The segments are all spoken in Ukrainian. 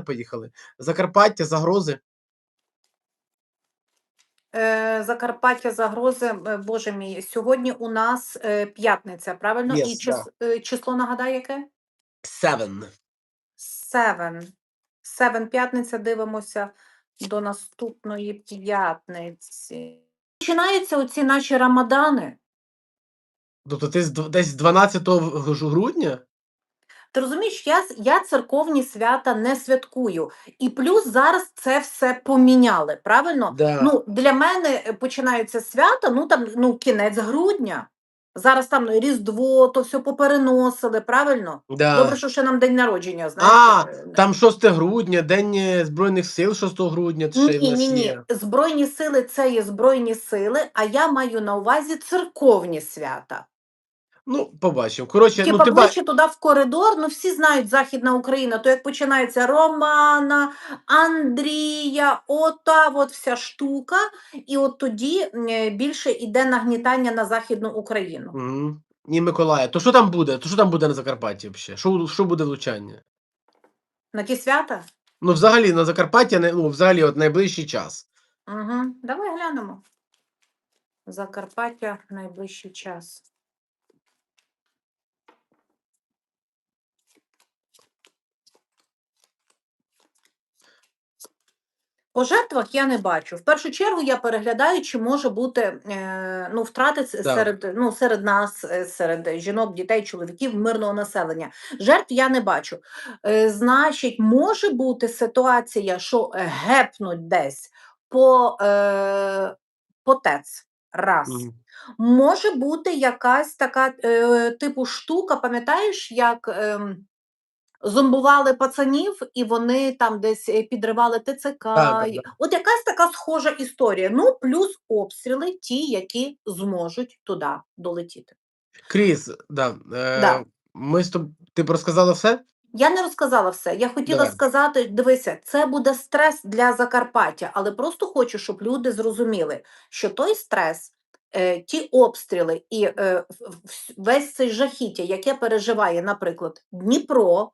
поїхали. Закарпаття, загрози. Е, Закарпаття загрози, е, боже мій, сьогодні у нас е, п'ятниця, правильно? І чис, е, число нагадай, яке? Seven. Seven. Seven п'ятниця, дивимося до наступної п'ятниці. Починаються оці наші рамадани. Тобто ти десь 12 ж- грудня? Ти розумієш, я, я церковні свята не святкую. І плюс зараз це все поміняли, правильно? Да. Ну, для мене е, починаються свята, ну там ну, кінець грудня. Зараз там ну, Різдво, то все попереносили, правильно? да. Добре, що ще нам день народження, знаєш. А, е, там 6 грудня, День е, Збройних сил 6 грудня. В Ні, ні, ні. Збройні сили це є збройні сили, а я маю на увазі церковні свята. Ну, побачимо. Коротше, Типа ну ти ближче туди в коридор, ну всі знають Західна Україна, то як починається Романа, Андрія, ота от вся штука, і от тоді е, більше йде нагнітання на Західну Україну. Ні, Миколая. То що там буде? То що там буде на Закарпатті взагалі? Що, що буде влучання? На ті свята? Ну, взагалі, на Закарпаття, ну, взагалі, от найближчий час. Угу. Давай глянемо. Закарпаття найближчий час. По жертвах я не бачу. В першу чергу я переглядаю, чи може бути е, ну, втрати Так. серед, ну, серед нас, е, серед жінок, дітей, чоловіків, мирного населення. Жертв я не бачу. Е, значить, може бути ситуація, що гепнуть десь по, е, по ТЕЦ. Раз. Мгм. Може бути якась така е, типу штука, пам'ятаєш, як ем, зомбували пацанів, і вони там десь е, підривали ТЦК. так, і- так. От якась така схожа історія. Ну, плюс обстріли, ті, які зможуть туди долетіти. Кріс, да. Е, Да. Ми з тоб... Ти б розказала все? Я не розказала все. Я хотіла Давай. сказати: дивися, це буде стрес для Закарпаття, але просто хочу, щоб люди зрозуміли, що той стрес, е, ті обстріли і е, весь цей жахіття, яке переживає, наприклад, Дніпро.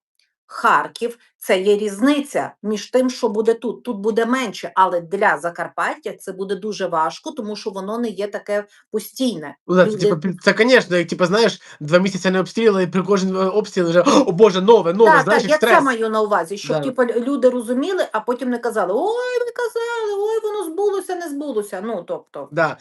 Харків це є різниця між тим, що буде тут. Тут буде менше, але для Закарпаття це буде дуже важко, тому що воно не є таке постійне. Ну, да, Люди- це, типу, це, звісно, як типу, знаєш, два місяці не обстріли, і при кожен обстріл вже о Боже, нове, нове, Так, знаєш, так, я це маю на увазі, щоб Да. типу, люди розуміли, а потім не казали: ой, ви казали, ой, воно збулося, не збулося. Ну, тобто. Да.